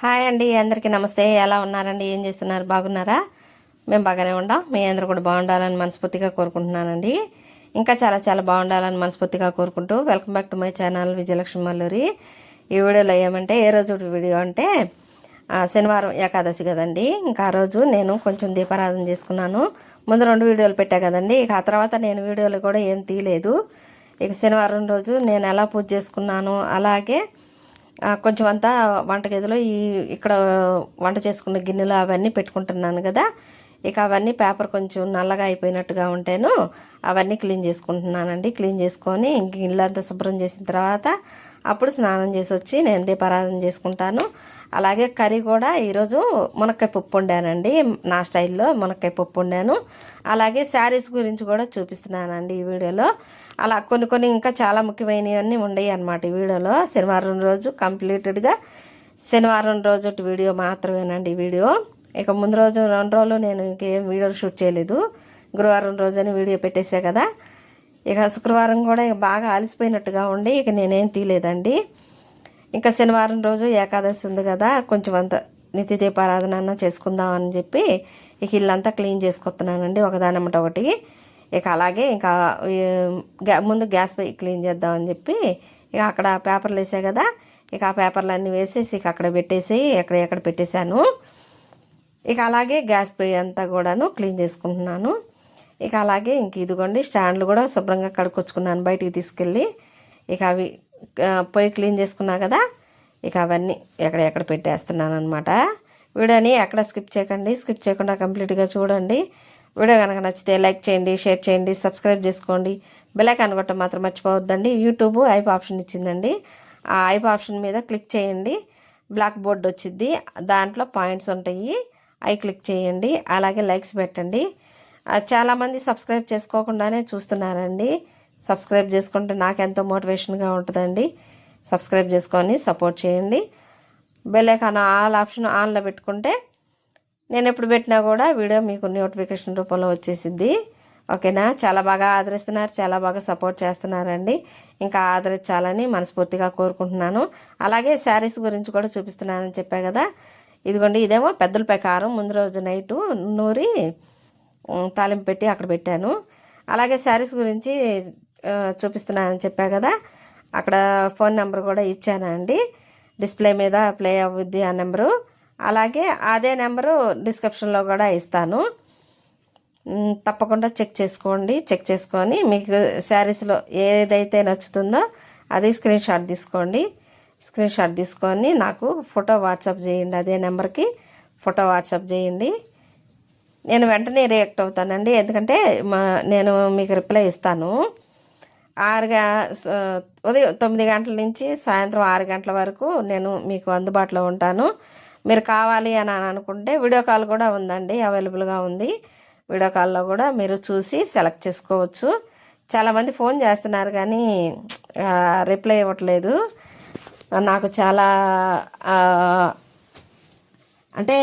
Hi అండి అందరికీ నమస్తే. ఎలా ఉన్నారండి? ఏం చేస్తున్నారు? బాగున్నారా? మేము బాగానే ఉండాం. మీ అందరూ కూడా బాగుండాలని మనస్ఫూర్తిగా కోరుకుంటున్నానండి. ఇంకా చాలా చాలా బాగుండాలని మనస్ఫూర్తిగా కోరుకుంటూ welcome back to my channel Vijayalakshmi Malluri. ఈ వీడియోలో ఏమంటే ఏ రోజు వీడియో అంటే శనివారం ఏకాదశి కదండి. ఇంకా ఆ రోజు నేను కొంచెం దీపారాధన చేసుకున్నాను. ముందు రెండు వీడియోలు పెట్టా కదండి. ఇక ఆ తర్వాత నేను వీడియోలు కూడా ఏం తీయలేదు. ఇక శనివారం రోజు నేను ఎలా పూజ చేసుకున్నాను అలాగే కొంచెం అంతా వంటగదిలో ఈ ఇక్కడ వంట చేసుకున్న గిన్నెలు అవన్నీ పెట్టుకుంటున్నాను కదా. ఇక అవన్నీ పేపర్ కొంచెం నల్లగా అయిపోయినట్టుగా ఉంటేను అవన్నీ క్లీన్ చేసుకుంటున్నానండి. క్లీన్ చేసుకొని ఇంక ఇల్లంతా శుభ్రం చేసిన తర్వాత అప్పుడు స్నానం చేసి వచ్చి నేను దీపారాధన చేసుకుంటాను. అలాగే కర్రీ కూడా ఈరోజు మునక్కాయ పప్పు వండానండి. నా స్టైల్లో మునక్కాయ పప్పు వండాను. అలాగే శారీస్ గురించి కూడా చూపిస్తున్నానండి ఈ వీడియోలో. అలా కొన్ని కొన్ని ఇంకా చాలా ముఖ్యమైనవన్నీ ఉండేవి అన్నమాట ఈ వీడియోలో. శనివారం రోజు కంప్లీటెడ్గా శనివారం రోజు వీడియో మాత్రమేనండి ఈ వీడియో. ఇక ముందు రోజు రెండు రోజులు నేను ఇంకేం వీడియో షూట్ చేయలేదు. గురువారం రోజని వీడియో పెట్టేసా కదా. ఇక శుక్రవారం కూడా ఇక బాగా అలసిపోయినట్టుగా ఉండి ఇక నేనేం తీయలేదండి. ఇంకా శనివారం రోజు ఏకాదశి ఉంది కదా కొంచెం అంత నిత్య దీపారాధన అన్న చేసుకుందాం అని చెప్పి ఇక ఇల్లంతా క్లీన్ చేసుకొస్తున్నానండి ఒకదానమ్మట ఒకటి. ఇక అలాగే ఇంకా గ్యా- ముందు గ్యాస్ పై క్లీన్ చేద్దామని చెప్పి ఇక అక్కడ పేపర్లు వేసా కదా ఇక ఆ పేపర్లు అన్నీ వేసేసి ఇక అక్కడ పెట్టేసి ఎక్కడ ఎక్కడ పెట్టేశాను. ఇక అలాగే గ్యాస్ పొయ్యి అంతా కూడాను క్లీన్ చేసుకుంటున్నాను. ఇక అలాగే ఇంక ఇదిగోండి స్టాండ్లు కూడా శుభ్రంగా కడుక్కొచ్చుకున్నాను బయటికి తీసుకెళ్ళి. ఇక అవి పొయ్యి క్లీన్ చేసుకున్నా కదా ఇక అవన్నీ ఎక్కడ ఎక్కడ పెట్టేస్తున్నాను అనమాట వీడియోని ఎక్కడ స్కిప్ చేయకండి స్కిప్ చేయకుండా కంప్లీట్గా చూడండి. వీడియో కనుక నచ్చితే లైక్ చేయండి షేర్ చేయండి సబ్స్క్రైబ్ చేసుకోండి. బెల్లైక్ అనుకోవటం మాత్రం మర్చిపోవద్దండి. యూట్యూబ్ ఐప్ ఆప్షన్ ఇచ్చిందండి. ఆ ఐప్ ఆప్షన్ మీద క్లిక్ చేయండి. బ్లాక్ బోర్డ్ వచ్చింది. దాంట్లో పాయింట్స్ ఉంటాయి. అవి క్లిక్ చేయండి. అలాగే లైక్స్ పెట్టండి. చాలామంది సబ్స్క్రైబ్ చేసుకోకుండానే చూస్తున్నారండి. సబ్స్క్రైబ్ చేసుకుంటే నాకు ఎంతో మోటివేషన్గా ఉంటుందండి. సబ్స్క్రైబ్ చేసుకొని సపోర్ట్ చేయండి. బెల్ ఐకాన్ ఆల్ ఆప్షన్ ఆన్లో పెట్టుకుంటే నేను ఎప్పుడు పెట్టినా కూడా వీడియో మీకు నోటిఫికేషన్ రూపంలో వచ్చేసిద్ది. ఓకేనా? చాలా బాగా ఆదరిస్తున్నారు చాలా బాగా సపోర్ట్ చేస్తున్నారండి. ఇంకా ఆదరించాలని మనస్ఫూర్తిగా కోరుకుంటున్నాను. అలాగే శారీస్ గురించి కూడా చూపిస్తున్నానని చెప్పా కదా. ఇదిగోండి ఇదేమో పెద్దల ప్రకారం ముందు రోజు నైటు నూరి తాలింపు పెట్టి అక్కడ పెట్టాను. అలాగే శారీస్ గురించి చూపిస్తున్నానని చెప్పా కదా. అక్కడ ఫోన్ నెంబర్ కూడా ఇచ్చానండి. డిస్ప్లే మీద ప్లే అవుద్ది ఆ నెంబరు. అలాగే అదే నెంబరు డిస్క్రిప్షన్లో కూడా ఇస్తాను. తప్పకుండా చెక్ చేసుకోండి. చెక్ చేసుకొని మీకు శారీస్లో ఏదైతే నచ్చుతుందో అది స్క్రీన్ షాట్ తీసుకోండి. స్క్రీన్ షాట్ తీసుకొని నాకు ఫోటో వాట్సాప్ చేయండి. అదే నెంబర్కి ఫోటో వాట్సాప్ చేయండి. నేను వెంటనే రియాక్ట్ అవుతానండి. ఎందుకంటే మా నేను మీకు రిప్లై ఇస్తాను. ఆరుగా ఉదయం తొమ్మిది గంటల నుంచి సాయంత్రం ఆరు గంటల వరకు నేను మీకు అందుబాటులో ఉంటాను. మీరు కావాలి అని అనుకుంటే వీడియో కాల్ కూడా ఉందండి అవైలబుల్గా ఉంది. వీడియో కాల్లో కూడా మీరు చూసి సెలెక్ట్ చేసుకోవచ్చు. చాలామంది ఫోన్ చేస్తున్నారు కానీ రిప్లై ఇవ్వట్లేదు. నాకు చాలా అంటే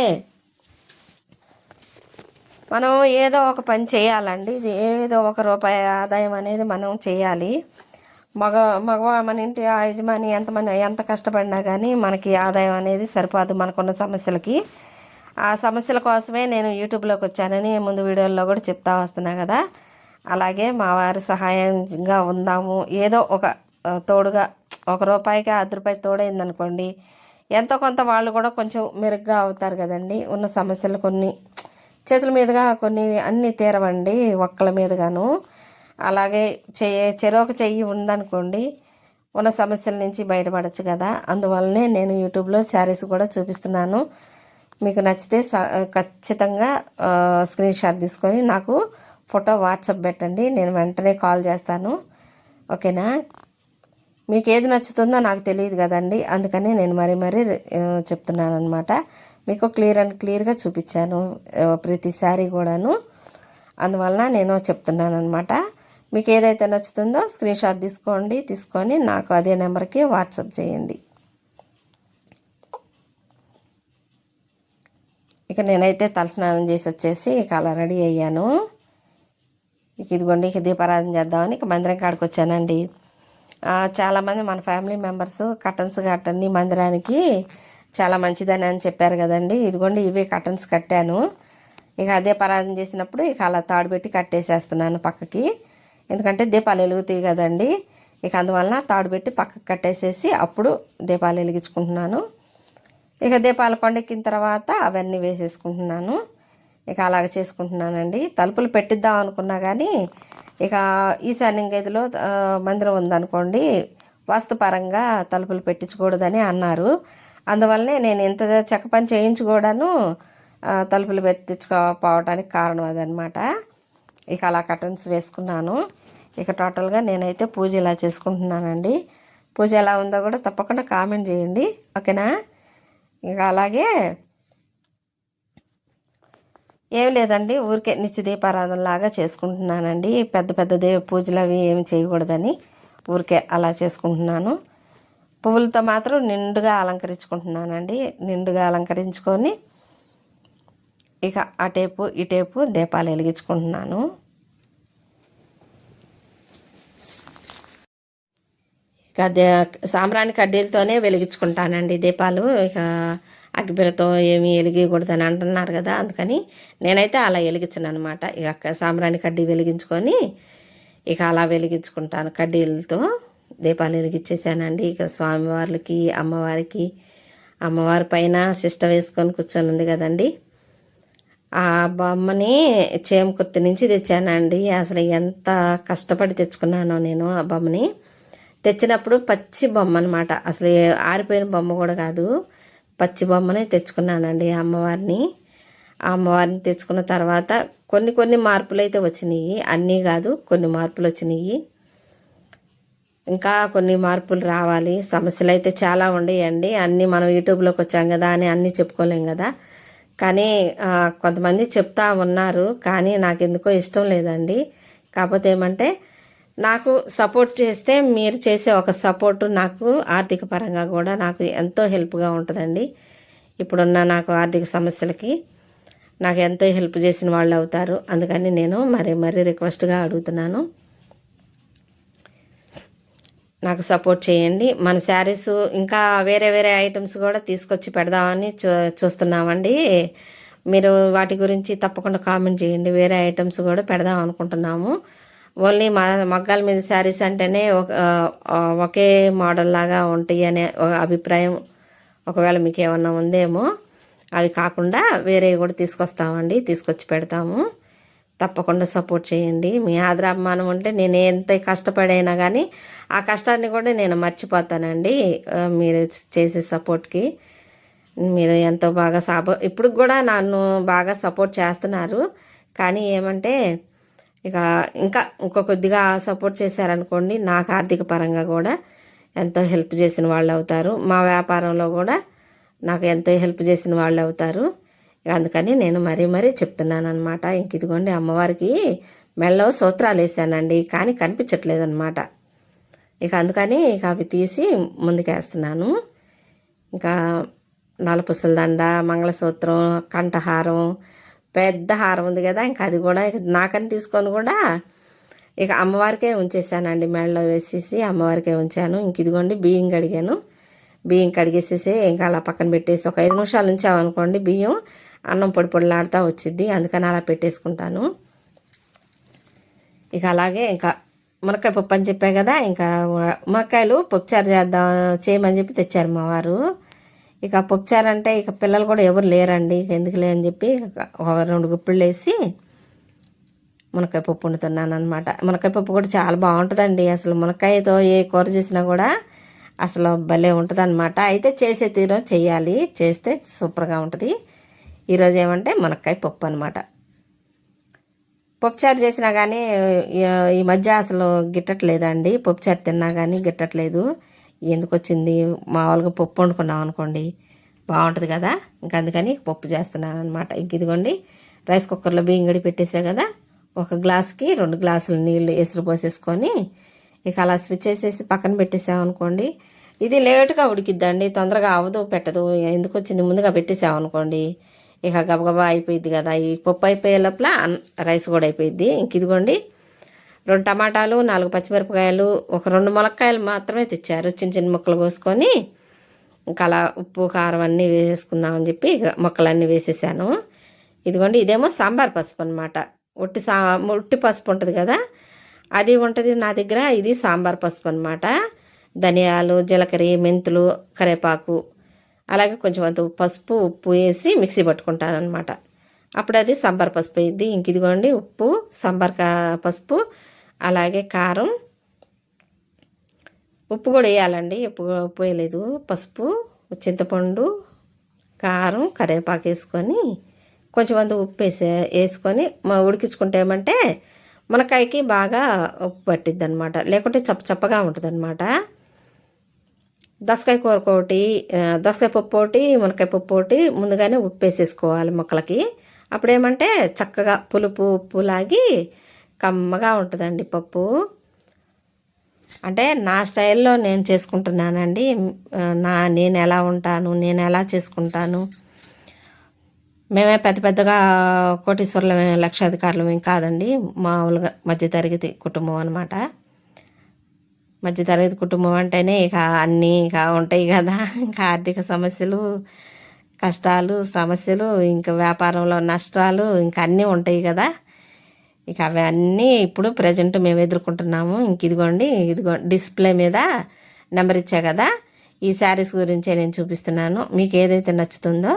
మనం ఏదో ఒక పని చేయాలండి. ఏదో ఒక రూపాయి ఆదాయం అనేది మనం చేయాలి. మగ మగ మన ఇంటి ఆ యజమాని ఎంతమంది ఎంత కష్టపడినా కానీ మనకి ఆదాయం అనేది సరిపోదు మనకున్న సమస్యలకి. ఆ సమస్యల కోసమే నేను యూట్యూబ్లోకి వచ్చానని ముందు వీడియోల్లో కూడా చెప్తా వస్తున్నా కదా. అలాగే మా వారి సహాయంగా ఉందాము. ఏదో ఒక తోడుగా ఒక రూపాయికి అర్ధ రూపాయి తోడైందనుకోండి ఎంతో కొంత వాళ్ళు కూడా కొంచెం మెరుగ్గా అవుతారు కదండి. ఉన్న సమస్యలు కొన్ని చేతుల మీదుగా కొన్ని అన్నీ తీరవండి ఒక్కల మీదుగాను. అలాగే చెయ్యి చెరొక చెయ్యి ఉందనుకోండి ఉన్న సమస్యల నుంచి బయటపడచ్చు కదా. అందువల్లనే నేను యూట్యూబ్లో శారీస్ కూడా చూపిస్తున్నాను. మీకు నచ్చితే స- ఖచ్చితంగా స్క్రీన్ షాట్ తీసుకొని నాకు ఫోటో వాట్సాప్ పెట్టండి. నేను వెంటనే కాల్ చేస్తాను. ఓకేనా? మీకు ఏది నచ్చుతుందో నాకు తెలియదు కదండి. అందుకని నేను మరీ మరీ చెప్తున్నాను అనమాట మీకు క్లియర్ అండ్ క్లియర్గా చూపించాను ప్రతి శారీ కూడాను. అందువలన నేను చెప్తున్నాను అనమాట మీకు ఏదైతే నచ్చుతుందో స్క్రీన్ షాట్ తీసుకోండి తీసుకొని నాకు అదే నెంబర్కి వాట్సాప్ చేయండి. ఇక నేనైతే తలస్నానం చేసి వచ్చేసి ఇక అలా రెడీ అయ్యాను. ఇక ఇదిగోండి ఇక దీపారాధన చేద్దామని ఇక మందిరం కాడికి వచ్చానండి. చాలామంది మన ఫ్యామిలీ మెంబర్స్ కటన్స్ కట్టండి మందిరానికి చాలా మంచిదని అని చెప్పారు కదండి. ఇదిగోండి ఇవే కటన్స్ కట్టాను. ఇక అదే పరాధం చేసినప్పుడు ఇక అలా తాడు పెట్టి కట్టేసేస్తున్నాను పక్కకి. ఎందుకంటే దీపాలు వెలుగుతాయి కదండి. ఇక అందువలన తాడు పెట్టి పక్కకు కట్టేసేసి అప్పుడు దీపాలు వెలిగించుకుంటున్నాను. ఇక దీపాలు కొండెక్కిన తర్వాత అవన్నీ వేసేసుకుంటున్నాను. ఇక అలాగ చేసుకుంటున్నానండి. తలుపులు పెట్టిద్దాం అనుకున్నా కానీ ఇక ఈశాన్యం గదిలో మందిరం ఉందనుకోండి వాస్తుపరంగా తలుపులు పెట్టించకూడదని అన్నారు. అందువల్లనే నేను ఇంత చెక్క పని చేయించుకోవడాను తలుపులు పెట్టించుకోపోవడానికి కారణం అదనమాట ఇక అలా కటన్స్ వేసుకున్నాను. ఇక టోటల్గా నేనైతే పూజ ఇలా చేసుకుంటున్నానండి. పూజ ఎలా ఉందో కూడా తప్పకుండా కామెంట్ చేయండి. ఓకేనా? ఇంకా అలాగే ఏం లేదండి ఊరికే నిత్య దీపారాధనలాగా చేసుకుంటున్నానండి. పెద్ద పెద్ద దేవ పూజలు అవి ఏమి చేయకూడదని ఊరికే అలా చేసుకుంటున్నాను. పువ్వులతో మాత్రం నిండుగా అలంకరించుకుంటున్నానండి. నిండుగా అలంకరించుకొని ఇక అటేపు ఇటేపు దీపాలు వెలిగించుకుంటున్నాను. ఇక సాంబ్రాణి కడ్డీలతోనే వెలిగించుకుంటానండి దీపాలు. ఇక అగ్గిపెలతో ఏమి వెలిగకూడదని అంటున్నారు కదా అందుకని నేనైతే అలా వెలిగించను అనమాట ఇక సాంబ్రాణి కడ్డీ వెలిగించుకొని ఇక అలా వెలిగించుకుంటాను కడ్డీలతో. దీపాలు వెలిగించేసానండి ఇక స్వామివార్లకి అమ్మవారికి అమ్మవారి పైన శిష్ట వేసుకొని కూర్చొని ఉంది కదండి. ఆ బొమ్మని చేమకుర్తి నుంచి తెచ్చానండి. అసలు ఎంత కష్టపడి తెచ్చుకున్నానో నేను ఆ బొమ్మని. తెచ్చినప్పుడు పచ్చి బొమ్మ అనమాట అసలు ఆరిపోయిన బొమ్మ కూడా కాదు. పచ్చి బొమ్మనే తెచ్చుకున్నానండి అమ్మవారిని. ఆ అమ్మవారిని తెచ్చుకున్న తర్వాత కొన్ని కొన్ని మార్పులు అయితే వచ్చినాయి. అన్నీ కాదు కొన్ని మార్పులు వచ్చినాయి. ఇంకా కొన్ని మార్పులు రావాలి. సమస్యలు అయితే చాలా ఉండేయండి. అన్నీ మనం యూట్యూబ్లోకి వచ్చాం కదా అని అన్నీ చెప్పుకోలేం కదా. కానీ కొంతమంది చెప్తా ఉన్నారు కానీ నాకు ఎందుకో ఇష్టం లేదండి. కాకపోతే ఏమంటే నాకు సపోర్ట్ చేస్తే మీరు చేసే ఒక సపోర్ట్ నాకు ఆర్థిక పరంగా కూడా నాకు ఎంతో హెల్ప్గా ఉంటుందండి. ఇప్పుడున్న నాకు ఆర్థిక సమస్యలకి నాకు ఎంతో హెల్ప్ చేసిన వాళ్ళు అవుతారు. అందుకని నేను మరీ మరీ రిక్వెస్ట్గా అడుగుతున్నాను. నాకు సపోర్ట్ చేయండి. మన శారీస్ ఇంకా వేరే వేరే ఐటమ్స్ కూడా తీసుకొచ్చి పెడదామని చూ చూస్తున్నామండి. మీరు వాటి గురించి తప్పకుండా కామెంట్ చేయండి. వేరే ఐటమ్స్ కూడా పెడదాం అనుకుంటున్నాము. ఓన్లీ మా మగ్గాల మీద శారీస్ అంటేనే ఒక ఒకే మోడల్ లాగా ఉంటాయి అనే ఒక అభిప్రాయం ఒకవేళ మీకు ఏమన్నా ఉందేమో అవి కాకుండా వేరేవి కూడా తీసుకొస్తామండి. తీసుకొచ్చి పెడతాము. తప్పకుండా సపోర్ట్ చేయండి. మీ ఆదరాభిమానం ఉంటే నేను ఎంత కష్టపడైనా కానీ ఆ కష్టాన్ని కూడా నేను మర్చిపోతానండి. మీరు చేసే సపోర్ట్కి మీరు ఎంతో బాగా సపో ఇప్పుడు కూడా నన్ను బాగా సపోర్ట్ చేస్తున్నారు. కానీ ఏమంటే ఇక ఇంకా ఇంకో కొద్దిగా సపోర్ట్ చేశారనుకోండి నాకు ఆర్థిక పరంగా కూడా ఎంతో హెల్ప్ చేసిన వాళ్ళు అవుతారు మా వ్యాపారంలో కూడా నాకు ఎంతో హెల్ప్ చేసిన వాళ్ళు అవుతారు అందుకని నేను మరీ మరీ చెప్తున్నాను అనమాట ఇంక ఇదిగోండి అమ్మవారికి మెళ్ళో సూత్రాలు వేసానండి. కానీ కనిపించట్లేదు అనమాట ఇక అందుకని ఇక అవి తీసి ముందుకేస్తున్నాను. ఇంకా నలపుసల దండ మంగళసూత్రం కంఠహారం పెద్ద హారం ఉంది కదా ఇంకా అది కూడా ఇక నాకని తీసుకొని కూడా ఇక అమ్మవారికే ఉంచేసానండి. మెడలో వేసేసి అమ్మవారికే ఉంచాను. ఇంక ఇదిగోండి బియ్యం కడిగాను. బియ్యం కడిగేసేసి ఇంకా అలా పక్కన పెట్టేసి ఒక ఐదు నిమిషాలు ఉంచామనుకోండి బియ్యం అన్నం పొడి పొడిలాడుతూ వచ్చింది. అందుకని అలా పెట్టేసుకుంటాను. ఇక అలాగే ఇంకా మునక్కాయ పప్పు అని చెప్పా కదా ఇంకా మునక్కాయలు పప్పుచారు చేద్దాం చేయమని చెప్పి తెచ్చారు మా వారు. ఇక పప్పుచారు అంటే ఇక పిల్లలు కూడా ఎవరు లేరండి ఇక ఎందుకులే అని చెప్పి ఒక రెండు గుప్పిళ్ళు వేసి మునక్కాయ పప్పు వండుతున్నాను అనమాట మునక్కాయ పప్పు కూడా చాలా బాగుంటుందండి. అసలు మునక్కాయతో ఏ కూర చేసినా కూడా అసలు భలే ఉంటుంది అనమాట అయితే చేసే తీరు చేయాలి. చేస్తే సూపర్గా ఉంటుంది. ఈరోజు ఏమంటే మునక్కాయ పప్పు అనమాట పప్పుచారు చేసినా కానీ ఈ- మధ్య అసలు గిట్టట్లేదండి. పప్పుచారు తిన్నా కానీ గిట్టట్లేదు. ఎందుకు వచ్చింది మామూలుగా పప్పు వండుకున్నాం అనుకోండి. బాగుంటుంది కదా? ఇంకా అందుకని పప్పు చేస్తున్నాను అనమాట ఇంక ఇదిగోండి రైస్ కుక్కర్లో బియ్యం పెట్టేసా కదా? ఒక గ్లాసుకి రెండు గ్లాసులు నీళ్ళు ఎసురు పోసేసుకొని ఇక అలా స్విచ్ వేసేసి పక్కన పెట్టేసామనుకోండి ఇది లేటుగా ఉడికిద్దండి. తొందరగా అవదు పెట్టదు. ఎందుకు వచ్చింది ముందుగా పెట్టేసామనుకోండి ఇక గబగబా అయిపోయింది కదా. ఈ పప్పు అయిపోయే లోపల రైస్ కూడా అయిపోయింది ఇంక ఇదిగోండి రెండు టమాటాలు నాలుగు పచ్చిమిరపకాయలు ఒక రెండు ములక్కాయలు మాత్రమే తెచ్చారు. చిన్న చిన్న ముక్కలు కోసుకొని ఇంకా అలా ఉప్పు కారం అన్నీ వేసేసుకుందామని చెప్పి ఇక మొక్కలన్నీ వేసేసాను. ఇదిగోండి ఇదేమో సాంబార్ పసుపు అనమాట ఒట్టి సా ఒట్టి పసుపు ఉంటుంది కదా. అది ఉంటుంది నా దగ్గర ఇది సాంబార్ పసుపు అనమాట ధనియాలు జీలకర్ర మెంతులు కరివేపాకు అలాగే కొంచెం అంత పసుపు ఉప్పు వేసి మిక్సీ పట్టుకుంటాను అనమాట అప్పుడు అది సాంబార్ పసుపు అయింది. ఇంక ఇదిగోండి ఉప్పు సాంబార్ కా- పసుపు అలాగే కారం. ఉప్పు కూడా వేయాలండి. ఉప్పు ఉప్పు వేయలేదు. పసుపు చింతపండు కారం కరివేపాకు వేసుకొని కొంచెం అంత ఉప్పు వేసే వేసుకొని ఉడికించుకుంటే ఏమంటే మునక్కాయకి బాగా ఉప్పు పట్టిద్ది అనమాట లేకుంటే చప్ప చప్పగా ఉంటుంది అనమాట దసకాయ కూర ఒకటి దసకాయ పప్పు ఒకటి మునకాయ పప్పు ఒకటి ముందుగానే ఉప్పు వేసేసుకోవాలి మొక్కలకి. అప్పుడేమంటే చక్కగా పులుపు ఉప్పు లాగి కమ్మగా ఉంటుందండి పప్పు. అంటే నా స్టైల్లో నేను చేసుకుంటున్నానండి. నా నేను ఎలా ఉంటాను నేను ఎలా చేసుకుంటాను. మేమే పెద్ద పెద్దగా కోటీశ్వర్ల లక్షాధికారులు ఏం కాదండి. మామూలుగా మధ్యతరగతి కుటుంబం అనమాట మధ్యతరగతి కుటుంబం అంటేనే ఇక అన్నీ ఇక ఉంటాయి కదా. ఇంకా ఆర్థిక సమస్యలు కష్టాలు సమస్యలు ఇంకా వ్యాపారంలో నష్టాలు ఇంకా అన్నీ ఉంటాయి కదా. ఇక అవన్నీ ఇప్పుడు ప్రజెంట్ మేము ఎదుర్కొంటున్నాము. ఇంక ఇదిగోండి ఇదిగో డిస్ప్లే మీద నెంబర్ ఇచ్చా కదా. ఈ శారీస్ గురించే నేను చూపిస్తున్నాను. మీకు ఏదైతే నచ్చుతుందో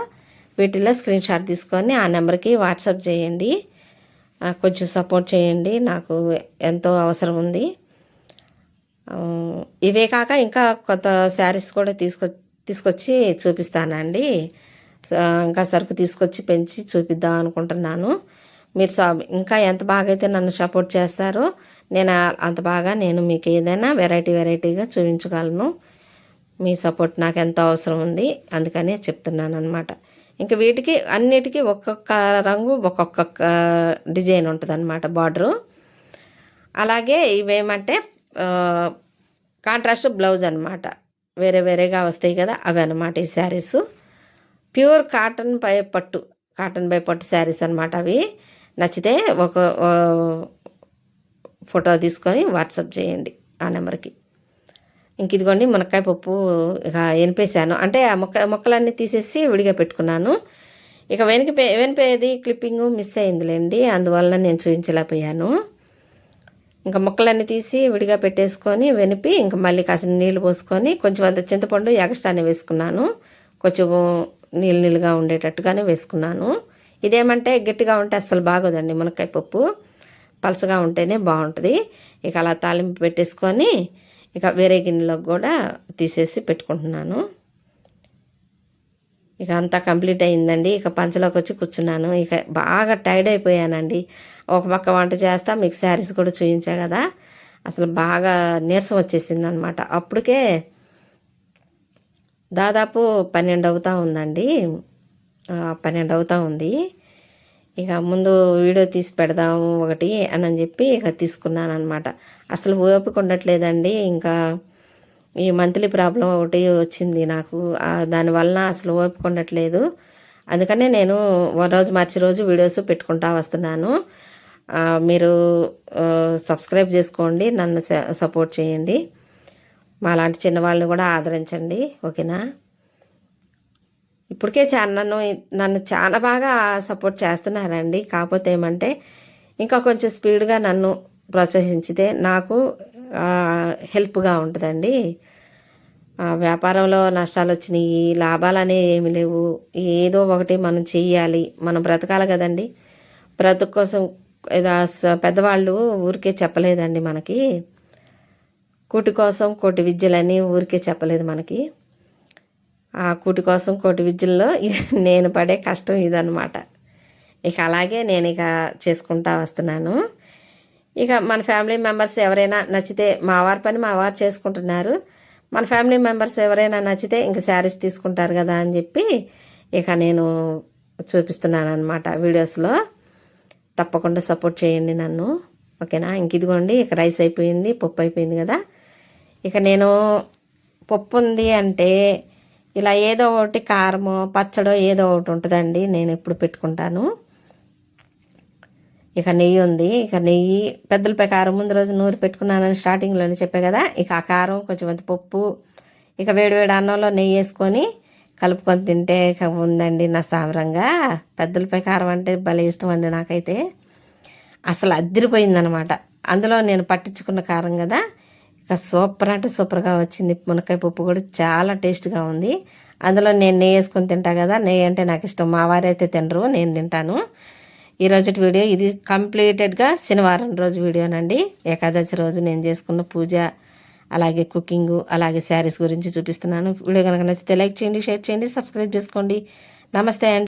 వీటిలో స్క్రీన్ షాట్ తీసుకొని ఆ నెంబర్కి వాట్సాప్ చేయండి. కొంచెం సపోర్ట్ చేయండి. నాకు ఎంతో అవసరం ఉంది. ఇవే కాక ఇంకా కొత్త శారీస్ కూడా తీసుకొ తీసుకొచ్చి చూపిస్తానండి. ఇంకా సరుకు తీసుకొచ్చి పెంచి చూపిద్దాం అనుకుంటున్నాను. మీరు సా ఇంకా ఎంత బాగా అయితే నన్ను సపోర్ట్ చేస్తారో నేను అంత బాగా నేను మీకు ఏదైనా వెరైటీ వెరైటీగా చూపించగలను. మీ సపోర్ట్ నాకు ఎంతో అవసరం ఉంది. అందుకనే చెప్తున్నాను అనమాట ఇంకా వీటికి అన్నిటికీ ఒక్కొక్క రంగు ఒక్కొక్క డిజైన్ ఉంటుంది అనమాట బార్డరు. అలాగే ఇవేమంటే కాంట్రాస్ట్ బ్లౌజ్ అనమాట వేరే వేరేగా వస్తాయి కదా అవి అనమాట ఈ శారీస్. ప్యూర్ కాటన్ పై పట్టు కాటన్ బై పట్టు శారీస్ అనమాట అవి. నచ్చితే ఒక ఫోటో తీసుకొని వాట్సాప్ చేయండి ఆ నెంబర్కి. ఇంక ఇదిగోండి మునక్కాయ పప్పు ఇక ఎనిపేశాను. అంటే ఆ మొక్క మొక్కలన్నీ తీసేసి విడిగా పెట్టుకున్నాను. ఇక వెనక వెనిపోయేది క్లిప్పింగ్ మిస్ అయిందిలేండి అందువలన నేను చూపించలేకపోయాను ఇంకా ముక్కలన్నీ తీసి విడిగా పెట్టేసుకొని వెనిపి ఇంకా మళ్ళీ కాసిన నీళ్ళు పోసుకొని కొంచెం అంత చింతపండు ఎగస్ట్రానే వేసుకున్నాను. కొంచెం నీళ్ళు నీళ్ళుగా ఉండేటట్టుగానే వేసుకున్నాను. ఇదేమంటే గట్టిగా ఉంటే అస్సలు బాగోదండి మునక్కాయ పప్పు. పలసగా ఉంటేనే బాగుంటుంది. ఇక అలా తాలింపు పెట్టేసుకొని ఇక వేరే గిన్నెలోకి కూడా తీసేసి పెట్టుకుంటున్నాను. ఇక అంతా కంప్లీట్ అయిందండి. ఇక పంచలోకి వచ్చి కూర్చున్నాను. ఇక బాగా టైర్డ్ అయిపోయానండి. ఒక పక్క వంట చేస్తా మీకు శారీస్ కూడా చూయించా కదా. అసలు బాగా నీరసం వచ్చేసింది అనమాట అప్పటికే దాదాపు పన్నెండు అవుతా ఉందండి. పన్నెండు అవుతా ఉంది. ఇక ముందు వీడియో తీసి పెడదాము ఒకటి అని అని చెప్పి ఇక తీసుకున్నాను అనమాట అసలు ఓపిక ఉండట్లేదండి. ఇంకా ఈ మంత్లీ ప్రాబ్లం ఒకటి వచ్చింది నాకు. దానివలన అసలు ఓపిక ఉండట్లేదు. అందుకనే నేను ఓ రోజు మర్చి రోజు వీడియోస్ పెట్టుకుంటా వస్తున్నాను. మీరు సబ్స్క్రైబ్ చేసుకోండి నన్ను స- సపోర్ట్ చేయండి. మా లాంటి చిన్నవాళ్ళని కూడా ఆదరించండి ఓకేనా? ఇప్పటికే చాలా నన్ను నన్ను చాలా బాగా సపోర్ట్ చేస్తున్నారండి. కాకపోతే ఏమంటే ఇంకా కొంచెం స్పీడ్గా నన్ను ప్రోత్సహించితే నాకు హెల్ప్గా ఉంటుందండి. ఆ, వ్యాపారంలో నష్టాలు వచ్చినాయి లాభాలు అనేవి ఏమి లేవు. ఏదో ఒకటి మనం చెయ్యాలి. మనం బ్రతకాలి కదండి. బ్రతుకు కోసం పెద్దవాళ్ళు ఊరికే చెప్పలేదండి మనకి. కూటి కోసం కోటి విద్యలని ఊరికే చెప్పలేదు మనకి. ఆ కూటి కోసం కోటి విద్యల్లో నేను పడే కష్టం ఇదనమాట ఇక అలాగే నేను ఇక చేసుకుంటా వస్తున్నాను. ఇక మన ఫ్యామిలీ మెంబర్స్ ఎవరైనా నచ్చితే మా వారి పని మా వారు చేసుకుంటున్నారు. మన ఫ్యామిలీ మెంబర్స్ ఎవరైనా నచ్చితే ఇంక శారీస్ తీసుకుంటారు కదా అని చెప్పి ఇక నేను చూపిస్తున్నాను అనమాట వీడియోస్లో. తప్పకుండా సపోర్ట్ చేయండి నన్ను. ఓకేనా? ఇంక ఇదిగోండి ఇక రైస్ అయిపోయింది పప్పు అయిపోయింది కదా. ఇక నేను పప్పు ఉంది అంటే ఇలా ఏదో ఒకటి కారమో పచ్చడో ఏదో ఒకటి ఉంటుందండి నేను ఎప్పుడు పెట్టుకుంటాను. ఇక నెయ్యి ఉంది. ఇక నెయ్యి పెద్దలపై కారం ముందు రోజు నూరు పెట్టుకున్నానని స్టార్టింగ్లోనే చెప్పే కదా. ఇక ఆ కారం కొంచెం పప్పు ఇక వేడివేడి అన్నంలో నెయ్యి వేసుకొని కలుపుకొని తింటే ఉందండి నా సామరంగా పెద్దలపై కారం అంటే భలే ఇష్టం అండి నాకైతే. అసలు అద్దరిపోయిందనమాట. అందులో నేను పట్టించుకున్న కారం కదా ఇక సూపర్ అంటే సూపర్గా వచ్చింది. మునక్కాయ పప్పు కూడా చాలా టేస్ట్గా ఉంది. అందులో నేను నెయ్యి వేసుకొని తింటా కదా నెయ్యి అంటే నాకు ఇష్టం. మా వారైతే తినరు నేను తింటాను. ఈ వీడియో ఇది కంప్లీటెడ్గా శనివారం రోజు వీడియోనండి. ఏకాదశి రోజు నేను చేసుకున్న పూజ అలాగే కుకింగ్ అలాగే శారీస్ గురించి చూపిస్తున్నాను. వీడియో కనుక నచ్చితే లైక్ చేయండి షేర్ చేయండి సబ్స్క్రైబ్ చేసుకోండి. నమస్తే అండి.